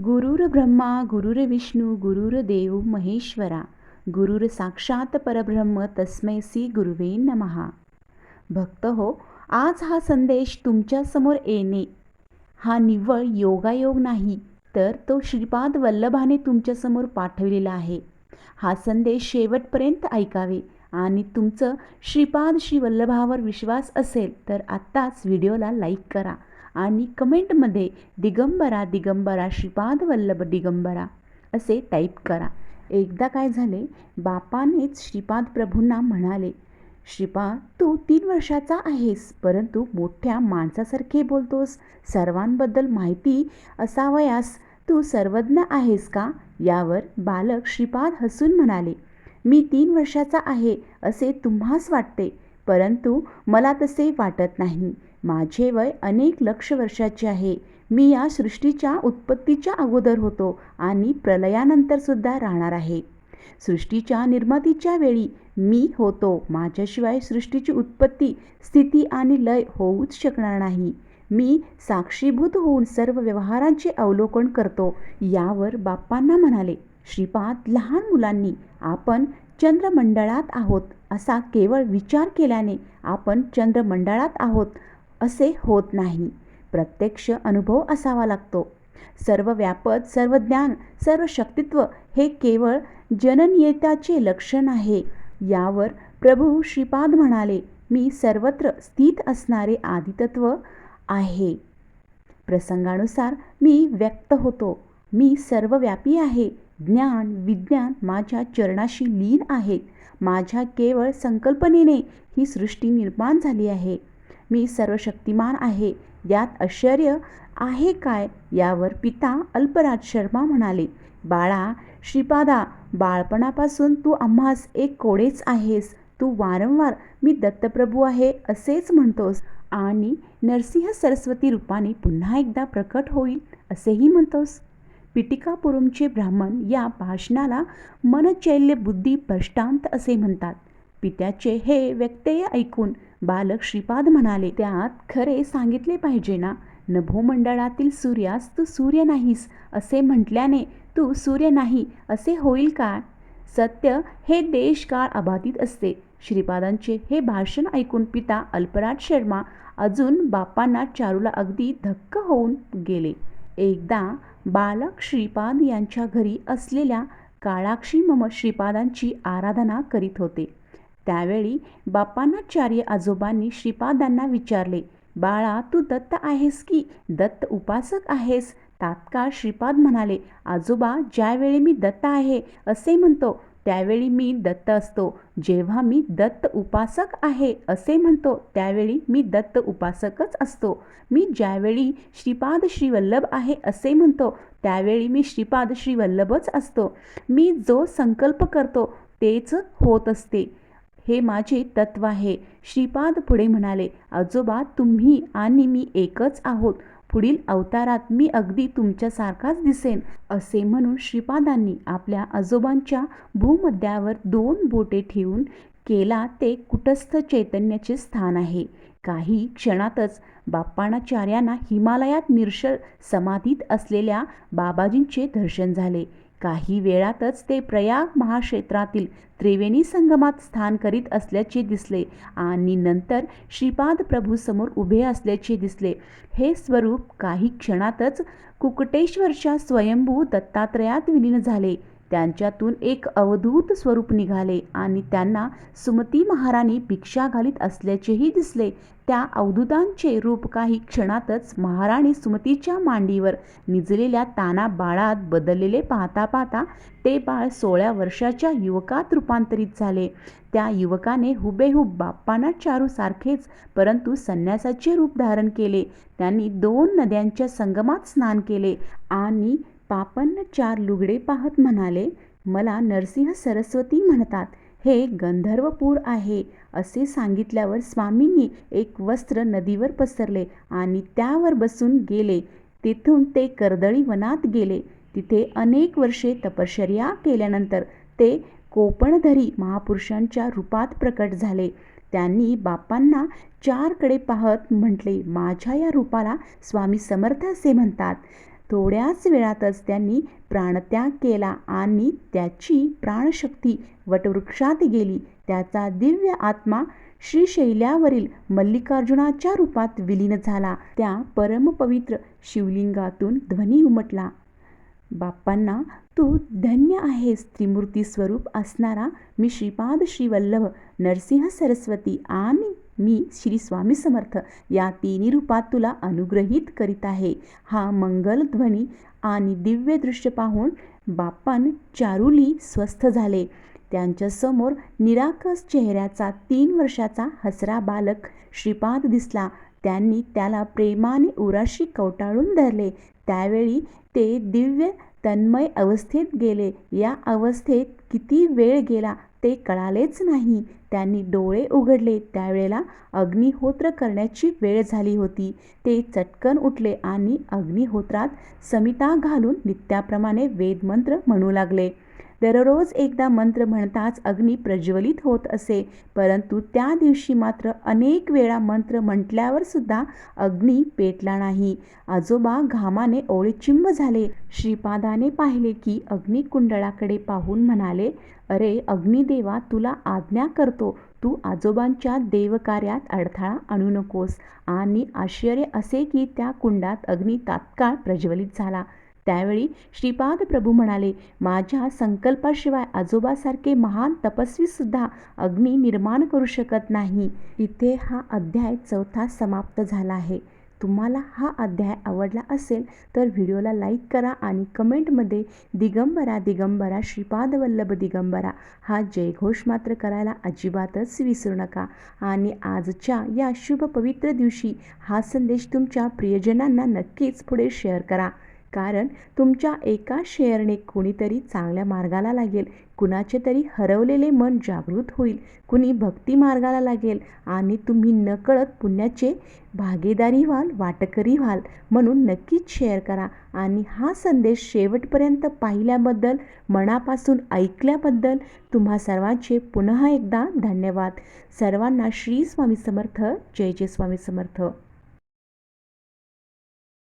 गुरुर ब्रह्मा गुरुर विष्णू गुरुर देव महेश्वरा गुरुर साक्षात परब्रह्म तस्मै सी गुरुवे नमहा भक्त हो आज हा संदेश तुमच्यासमोर येणे. हा निव्वळ योगायोग नाही तर तो श्रीपाद वल्लभाने तुमच्यासमोर पाठवलेला आहे. हा संदेश शेवटपर्यंत ऐकावे आणि तुमचं श्रीपाद श्री वल्लभावर विश्वास असेल तर आत्ताच व्हिडिओला लाईक करा. आणि कमेंटमध्ये दिगंबरा दिगंबरा श्रीपाद वल्लभ दिगंबरा असे टाईप करा. एकदा काय झाले बापानेच श्रीपाद प्रभूंना म्हणाले श्रीपाद तू तीन वर्षाचा आहेस परंतु मोठ्या माणसासारखे बोलतोस. सर्वांबद्दल माहिती असावयास तू सर्वज्ञ आहेस का? यावर बालक श्रीपाद हसून म्हणाले मी तीन वर्षाचा आहे असे तुम्हास वाटते परंतु मला तसे वाटत नाही. माझे वय अनेक लक्ष वर्षाचे आहे. मी या सृष्टीच्या उत्पत्तीच्या अगोदर होतो आणि प्रलयानंतरसुद्धा राहणार आहे. सृष्टीच्या निर्मितीच्या वेळी मी होतो. माझ्याशिवाय सृष्टीची उत्पत्ती स्थिती आणि लय होऊच शकणार नाही. मी साक्षीभूत होऊन सर्व व्यवहारांचे अवलोकन करतो यावर बाप्पांना म्हणाले श्रीपाद लहान मुलांनी आपण चंद्रमंडळात आहोत असा केवळ विचार केल्याने आपण चंद्रमंडळात आहोत. असे होत नाही. प्रत्यक्ष अनुभव असावा लागतो. सर्व व्यापक सर्व ज्ञान सर्व शक्तित्व हे केवळ जननियताचे लक्षण आहे. यावर प्रभू श्रीपाद म्हणाले मी सर्वत्र स्थित असणारे आदितत्व आहे. प्रसंगानुसार मी व्यक्त होतो. मी सर्वव्यापी आहे. ज्ञान विज्ञान माझ्या चरणाशी लीन आहेत माझ्या केवळ संकल्पनेने ही सृष्टी निर्माण झाली आहे. मी सर्वशक्तिमान आहे. यात आश्चर्य आहे काय? यावर पिता अल्पराज शर्मा म्हणाले बाळा श्रीपादा बाळपणापासून तू आम्हास एक कोडेच आहेस. तू वारंवार मी दत्तप्रभू आहे असेच म्हणतोस. आणि नरसिंह सरस्वती रूपाने पुन्हा एकदा प्रकट होईल असेही म्हणतोस. पिटिकापुरमचे ब्राह्मण या भाषणाला मनचैल्य बुद्धी भ्रष्टांत असे म्हणतात. पित्याचे हे व्यक्तय ऐकून बालक श्रीपाद म्हणाले त्यात खरे सांगितले पाहिजे ना. नभोमंडळातील सूर्यास तू सूर्य नाहीस असे म्हटल्याने तू सूर्य नाही असे होईल का सत्य हे देश काळ अबाधित असते. श्रीपादांचे हे भाषण ऐकून पिता अल्पराज शर्मा अजून बापांना चारूला अगदी धक्क होऊन गेले. एकदा बालक श्रीपाद यांच्या घरी असलेल्या काळाक्षी मम श्रीपादांची आराधना करीत होते. त्यावेळी बापानाचार्य आजोबांनी श्रीपादांना विचारले बाळा तू दत्त आहेस की? दत्त उपासक आहेस. तात्काळ श्रीपाद म्हणाले आजोबा ज्यावेळी मी दत्त आहे असे म्हणतो त्यावेळी मी दत्त असतो. जेव्हा मी दत्त उपासक आहे असे म्हणतो त्यावेळी मी दत्त उपासकच असतो. मी ज्यावेळी श्रीपाद श्रीवल्लभ आहे असे म्हणतो त्यावेळी मी श्रीपाद श्रीवल्लभच असतो. मी जो संकल्प करतो तेच होत असते. हे माझे तत्व आहे. श्रीपाद पुढे म्हणाले आजोबा तुम्ही आणि मी एकच आहोत. पुढील अवतारात मी अगदी तुमच्यासारखाच दिसेन. असे म्हणून श्रीपादांनी आपल्या आजोबांच्या भूमध्यावर दोन बोटे ठेवून केला ते कुटस्थ चैतन्याचे स्थान आहे. काही क्षणातच बाप्पाणाचार्यांना हिमालयात निर्शल समाधीत असलेल्या बाबाजींचे दर्शन झाले. काही वेळातच ते प्रयाग महाक्षेत्रातील त्रिवेणी संगमात स्थान करीत असल्याचे दिसले आणि नंतर श्रीपाद प्रभूसमोर उभे असल्याचे दिसले. हे स्वरूप काही क्षणातच कुकटेश्वरच्या स्वयंभू दत्तात्रयात विलीन झाले. त्यांच्यातून एक अवधूत स्वरूप निघाले आणि त्यांना सुमती महाराणी भिक्षा घालीत असल्याचेही दिसले. त्या अवधूतांचे रूप काही क्षणातच महाराणी सुमतीच्या मांडीवर निजलेल्या ताना बाळात बदललेले पाहता पाहता ते बाळ सोळा वर्षाच्या युवकात रूपांतरित झाले. त्या युवकाने हुबेहूब बाप्पांना चारूसारखेच परंतु संन्यासाचे रूप धारण केले. त्यांनी दोन नद्यांच्या संगमात स्नान केले आणि पापन्न चार लुगडे पाहत म्हणाले मला नरसिंह सरस्वती म्हणतात. हे गंधर्वपूर आहे असे सांगितल्यावर स्वामींनी एक वस्त्र नदीवर पसरले आणि त्यावर बसून गेले. तिथून ते कर्दळी वनात गेले. तिथे अनेक वर्षे तपश्चर्या केल्यानंतर ते कोपणधरी महापुरुषांच्या रूपात प्रकट झाले. त्यांनी बापांना चारकडे पाहत म्हटले माझ्या या रूपाला स्वामी समर्थ असे म्हणतात. थोड्याच वेळातच त्यांनी प्राणत्याग केला आणि त्याची प्राणशक्ती वटवृक्षात गेली. त्याचा दिव्य आत्मा श्रीशैल्यावरील मल्लिकार्जुनाच्या रूपात विलीन झाला. त्या परमपवित्र शिवलिंगातून ध्वनी उमटला. बाप्पांना तू धन्य आहेस त्रिमूर्ती स्वरूप असणारा मी श्रीपाद श्रीवल्लभ नरसिंह सरस्वती आणि मी श्री स्वामी समर्थ या तिन्ही रूपात तुला अनुग्रहित करीत आहे. हा मंगलध्वनी आणि दिव्य दृश्य पाहून बाप्पान चारुली स्वस्थ झाले. त्यांच्यासमोर निराकस चेहऱ्याचा तीन वर्षाचा हसरा बालक श्रीपाद दिसला. त्यांनी त्याला प्रेमाने उराशी कवटाळून धरले. त्यावेळी ते दिव्य तन्मय अवस्थेत गेले. या अवस्थेत किती वेळ गेला? ते कळालेच नाही. त्यांनी डोळे उघडले. त्यावेळेला अग्निहोत्र करण्याची वेळ झाली होती. ते चटकन उठले आणि अग्निहोत्रात समिता घालून नित्याप्रमाणे वेदमंत्र म्हणू लागले. दररोज एकदा मंत्र म्हणताच अग्नी प्रज्वलित होत असे. परंतु त्या दिवशी मात्र अनेक वेळा मंत्र म्हटल्यावर सुद्धा अग्नी पेटला नाही. आजोबा घामाने ओळीचिंब झाले. श्रीपादाने पाहिले की अग्निकुंडळाकडे पाहून म्हणाले अरे अग्निदेवा तुला आज्ञा करतो. तू आजोबांच्या देवकार्यात अडथळा आणू नकोस. आणि आश्चर्य असे की त्या कुंडात अग्नी तात्काळ प्रज्वलित झाला. त्यावेळी श्रीपाद प्रभू म्हणाले माझ्या संकल्पाशिवाय आजोबासारखे महान तपस्वीसुद्धा अग्नी निर्माण करू शकत नाही. इथे हा अध्याय चौथा समाप्त झाला आहे. तुम्हाला हा अध्याय आवडला असेल तर व्हिडिओला लाईक करा आणि कमेंटमध्ये दिगंबरा दिगंबरा श्रीपाद वल्लभ दिगंबरा हा जयघोष मात्र करायला अजिबातच विसरू नका. आणि आजच्या या शुभ पवित्र दिवशी हा संदेश तुमच्या प्रियजनांना नक्कीच पुढे शेअर करा. कारण तुमच्या एका शेअरने कुणीतरी चांगल्या मार्गाला लागेल. कुणाचे तरी हरवलेले मन जागृत होईल. कुणी भक्ती मार्गाला लागेल आणि तुम्ही नकळत पुण्याचे भागीदारी व्हाल वाटकरी व्हाल म्हणून नक्कीच शेअर करा. आणि हा संदेश शेवटपर्यंत पाहिल्याबद्दल मनापासून ऐकल्याबद्दल तुम्हा सर्वांचे पुन्हा एकदा धन्यवाद. सर्वांना श्री स्वामी समर्थ. जय जय स्वामी समर्थ.